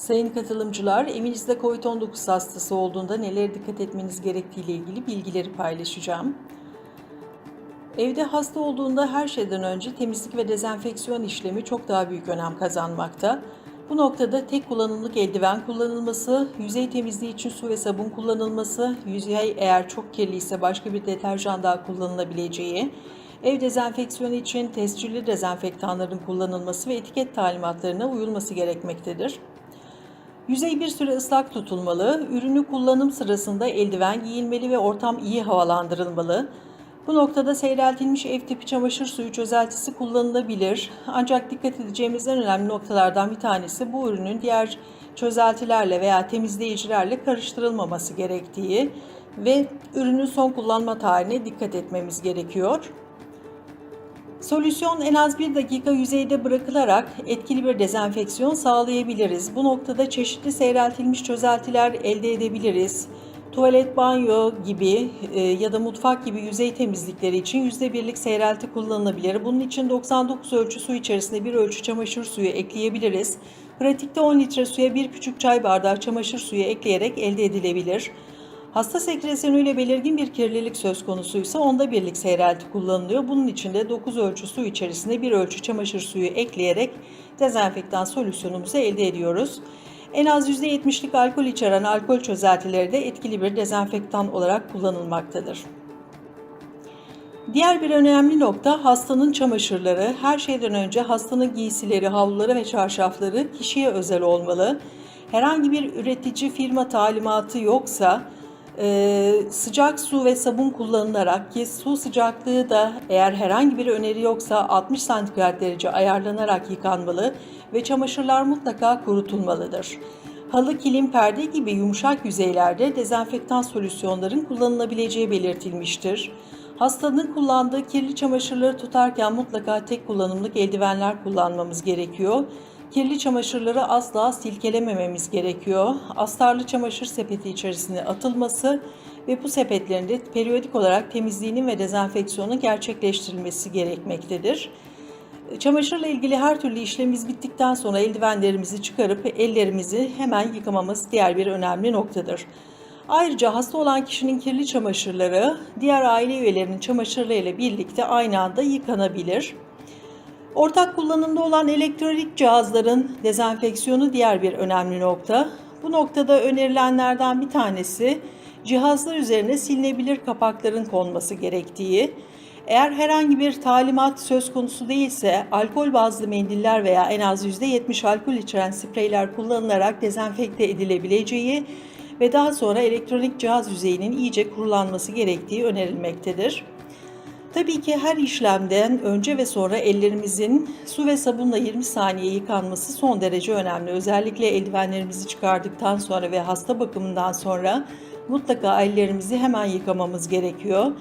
Sayın katılımcılar, evinizde COVID-19 hastası olduğunda nelere dikkat etmeniz gerektiği ile ilgili bilgileri paylaşacağım. Evde hasta olduğunda her şeyden önce temizlik ve dezenfeksiyon işlemi çok daha büyük önem kazanmakta. Bu noktada tek kullanımlık eldiven kullanılması, yüzey temizliği için su ve sabun kullanılması, yüzey eğer çok kirli ise başka bir deterjan daha kullanılabileceği, ev dezenfeksiyonu için tescilli dezenfektanların kullanılması ve etiket talimatlarına uyulması gerekmektedir. Yüzey bir süre ıslak tutulmalı, ürünü kullanım sırasında eldiven giyilmeli ve ortam iyi havalandırılmalı. Bu noktada seyreltilmiş ev tipi çamaşır suyu çözeltisi kullanılabilir. Ancak dikkat edeceğimiz en önemli noktalardan bir tanesi bu ürünün diğer çözeltilerle veya temizleyicilerle karıştırılmaması gerektiği ve ürünün son kullanma tarihine dikkat etmemiz gerekiyor. Solüsyon en az bir dakika yüzeyde bırakılarak etkili bir dezenfeksiyon sağlayabiliriz. Bu noktada çeşitli seyreltilmiş çözeltiler elde edebiliriz. Tuvalet, banyo gibi e, ya da mutfak gibi yüzey temizlikleri için %1'lik seyrelti kullanılabilir. Bunun için 99 ölçü su içerisinde bir ölçü çamaşır suyu ekleyebiliriz. Pratikte 10 litre suya bir küçük çay bardağı çamaşır suyu ekleyerek elde edilebilir. Hasta sekresyonuyla belirgin bir kirlilik söz konusuysa onda birlik seyrelti kullanılıyor. Bunun için de 9 ölçü su içerisinde bir ölçü çamaşır suyu ekleyerek dezenfektan solüsyonumuzu elde ediyoruz. En az %70'lik alkol içeren alkol çözeltileri de etkili bir dezenfektan olarak kullanılmaktadır. Diğer bir önemli nokta hastanın çamaşırları. Her şeyden önce hastanın giysileri, havluları ve çarşafları kişiye özel olmalı. Herhangi bir üretici firma talimatı yoksa e, sıcak su ve sabun kullanılarak ki su sıcaklığı da eğer herhangi bir öneri yoksa 60 santigrat derece ayarlanarak yıkanmalı ve çamaşırlar mutlaka kurutulmalıdır. Halı, kilim, perde gibi yumuşak yüzeylerde dezenfektan solüsyonların kullanılabileceği belirtilmiştir. Hastanın kullandığı kirli çamaşırları tutarken mutlaka tek kullanımlık eldivenler kullanmamız gerekiyor. Kirli çamaşırları asla silkelemememiz gerekiyor. Astarlı çamaşır sepeti içerisine atılması ve bu sepetlerin de periyodik olarak temizliğinin ve dezenfeksiyonun gerçekleştirilmesi gerekmektedir. Çamaşırla ilgili her türlü işlemimiz bittikten sonra eldivenlerimizi çıkarıp ellerimizi hemen yıkamamız diğer bir önemli noktadır. Ayrıca hasta olan kişinin kirli çamaşırları diğer aile üyelerinin çamaşırlarıyla birlikte aynı anda yıkanabilir. Ortak kullanımda olan elektronik cihazların dezenfeksiyonu diğer bir önemli nokta. Bu noktada önerilenlerden bir tanesi cihazlar üzerine silinebilir kapakların konması gerektiği. Eğer herhangi bir talimat söz konusu değilse alkol bazlı mendiller veya en az %70 alkol içeren spreyler kullanılarak dezenfekte edilebileceği ve daha sonra elektronik cihaz yüzeyinin iyice kurulanması gerektiği önerilmektedir. Tabii ki her işlemden önce ve sonra ellerimizin su ve sabunla 20 saniye yıkanması son derece önemli. Özellikle eldivenlerimizi çıkardıktan sonra ve hasta bakımından sonra mutlaka ellerimizi hemen yıkamamız gerekiyor.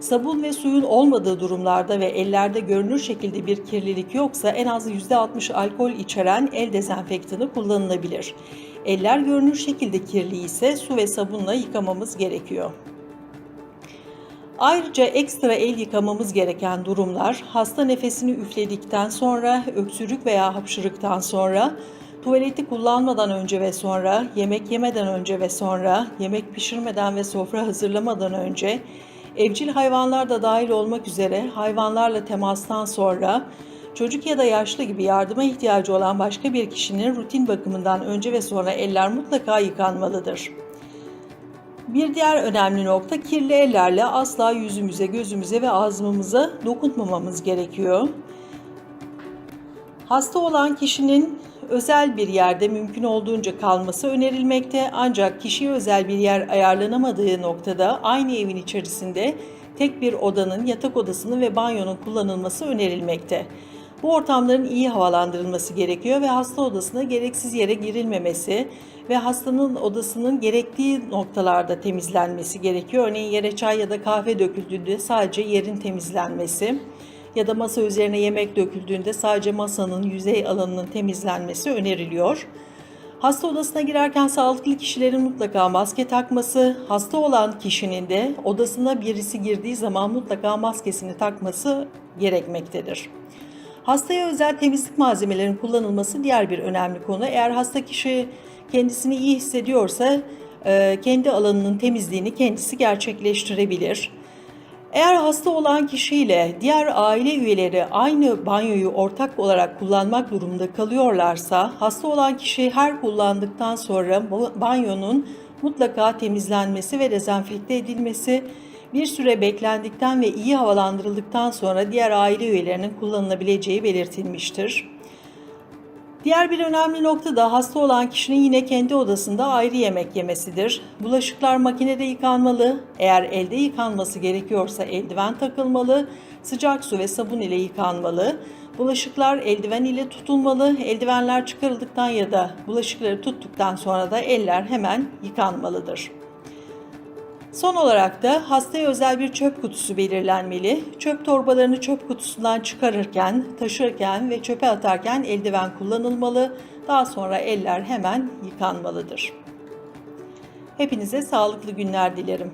Sabun ve suyun olmadığı durumlarda ve ellerde görünür şekilde bir kirlilik yoksa en az %60 alkol içeren el dezenfektanı kullanılabilir. Eller görünür şekilde kirli ise su ve sabunla yıkamamız gerekiyor. Ayrıca ekstra el yıkamamız gereken durumlar hasta nefesini üfledikten sonra, öksürük veya hapşırıktan sonra, tuvaleti kullanmadan önce ve sonra, yemek yemeden önce ve sonra, yemek pişirmeden ve sofra hazırlamadan önce, evcil hayvanlar da dahil olmak üzere hayvanlarla temastan sonra, çocuk ya da yaşlı gibi yardıma ihtiyacı olan başka bir kişinin rutin bakımından önce ve sonra eller mutlaka yıkanmalıdır. Bir diğer önemli nokta kirli ellerle asla yüzümüze, gözümüze ve ağzımıza dokunmamamız gerekiyor. Hasta olan kişinin özel bir yerde mümkün olduğunca kalması önerilmekte ancak kişiye özel bir yer ayarlanamadığı noktada aynı evin içerisinde tek bir odanın, yatak odasının ve banyonun kullanılması önerilmekte. Bu ortamların iyi havalandırılması gerekiyor ve hasta odasına gereksiz yere girilmemesi ve hastanın odasının gerektiği noktalarda temizlenmesi gerekiyor. Örneğin yere çay ya da kahve döküldüğünde sadece yerin temizlenmesi ya da masa üzerine yemek döküldüğünde sadece masanın yüzey alanının temizlenmesi öneriliyor. Hasta odasına girerken sağlıklı kişilerin mutlaka maske takması, hasta olan kişinin de odasına birisi girdiği zaman mutlaka maskesini takması gerekmektedir. Hastaya özel temizlik malzemelerinin kullanılması diğer bir önemli konu. Eğer hasta kişi kendisini iyi hissediyorsa e, kendi alanının temizliğini kendisi gerçekleştirebilir. Eğer hasta olan kişiyle diğer aile üyeleri aynı banyoyu ortak olarak kullanmak durumunda kalıyorlarsa, hasta olan kişi her kullandıktan sonra banyonun mutlaka temizlenmesi ve dezenfekte edilmesi, bir süre beklendikten ve iyi havalandırıldıktan sonra diğer aile üyelerinin kullanılabileceği belirtilmiştir. Diğer bir önemli nokta da hasta olan kişinin yine kendi odasında ayrı yemek yemesidir. Bulaşıklar makinede yıkanmalı. Eğer elde yıkanması gerekiyorsa eldiven takılmalı. Sıcak su ve sabun ile yıkanmalı. Bulaşıklar eldiven ile tutulmalı. Eldivenler çıkarıldıktan ya da bulaşıkları tuttuktan sonra da eller hemen yıkanmalıdır. Son olarak da hastaya özel bir çöp kutusu belirlenmeli. Çöp torbalarını çöp kutusundan çıkarırken, taşırken ve çöpe atarken eldiven kullanılmalı. Daha sonra eller hemen yıkanmalıdır. Hepinize sağlıklı günler dilerim.